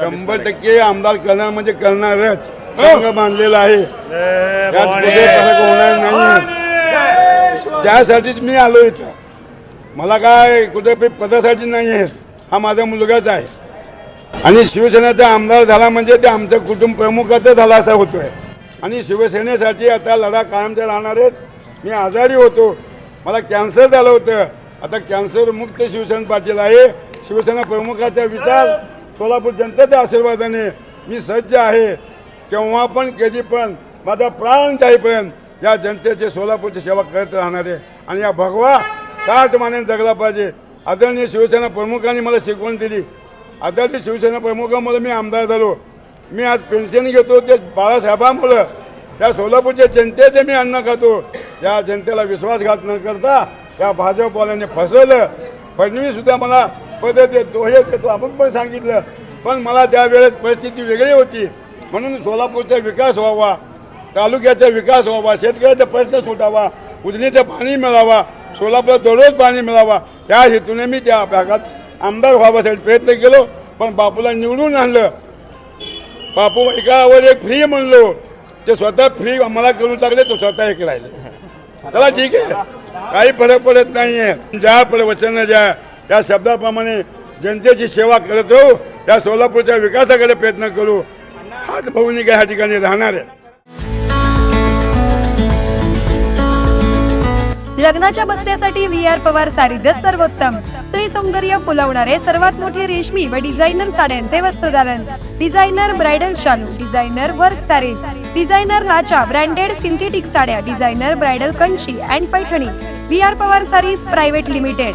शंभर टक्के आमदार करणार म्हणजे करणारच. संघ बांधलेला आहे. त्यात कुठे फरक होणार नाही. त्यासाठीच मी आलो इथं. मला काय कुठे पदासाठी नाही आहे हा माझा मुलगाच आहे. आणि शिवसेनेचा आमदार झाला म्हणजे ते आमचं कुटुंब प्रमुखाचा झाला असा होतोय. आणि शिवसेनेसाठी आता लढा कायमचा राहणार आहेत मी आजारी होतो. मला कॅन्सर झालं होतं. आता कॅन्सर मुक्त शिवसेना पाटील आहे. शिवसेना प्रमुखाचा विचार सोलापूर जनतेच्या आशीर्वादाने मी सज्ज आहे. केव्हा पण कधी पण माझा प्राण जाईपर्यंत या जनतेचे सोलापूरची सेवा करत राहणार आहे. आणि या भगवा ताट माने जगला पाहिजे. आदरणीय शिवसेना प्रमुखांनी मला शिकवण दिली. आदरणीय शिवसेना प्रमुखामुळे मी आमदार झालो. मी आज पेन्शन घेतो ते बाळासाहेबांमुळं. त्या सोलापूरच्या जनतेचे मी अन्न खातो. या जनतेला विश्वासघात न करता या भाजपवाल्यांनी फसवलं. फडणवीस सुद्धा मला पद देतो हे देतो आपण पण सांगितलं. पण मला त्यावेळेस परिस्थिती वेगळी होती. म्हणून सोलापूरचा विकास व्हावा तालुक्याचा विकास व्हावा शेतकऱ्याचा प्रश्न सुटावा उजनीचं पाणी मिळावा सोलापूरला दररोज पाणी मिळावा त्या हेतूने मी त्या भागात आमदार व्हावासाठी प्रयत्न केलो. पण बापूला निवडून आणलं. बापू एकावर एक फ्री म्हणलो. ते स्वतः फ्री मला करू लागले तो स्वतः एक राहिले. चला ठीक आहे. काही फरक पडत नाहीये. ज्या पड वचन ज्या त्या शब्दाप्रमाणे जनतेची सेवा करत राहू त्या सोलापूरच्या विकासाकडे प्रयत्न करू. हाच भूमिका ह्या ठिकाणी राहणार आहे? लग्नाच्या बस्त्यासाठी व्ही आर पवार सारीजत सर्वोत्तम. स्त्री सौंदर्य फुलवणारे सर्वात मोठे रेशमी व डिझायनर साड्यांचे वस्त्रदालन डिझायनर ब्रायडल शालू डिझायनर वर्क सारीज. डिझायनर लाचा ब्रँडेड सिंथेटिक साड्या designer bridal Kanchi and Paithani. V R Pawar sarees private limited.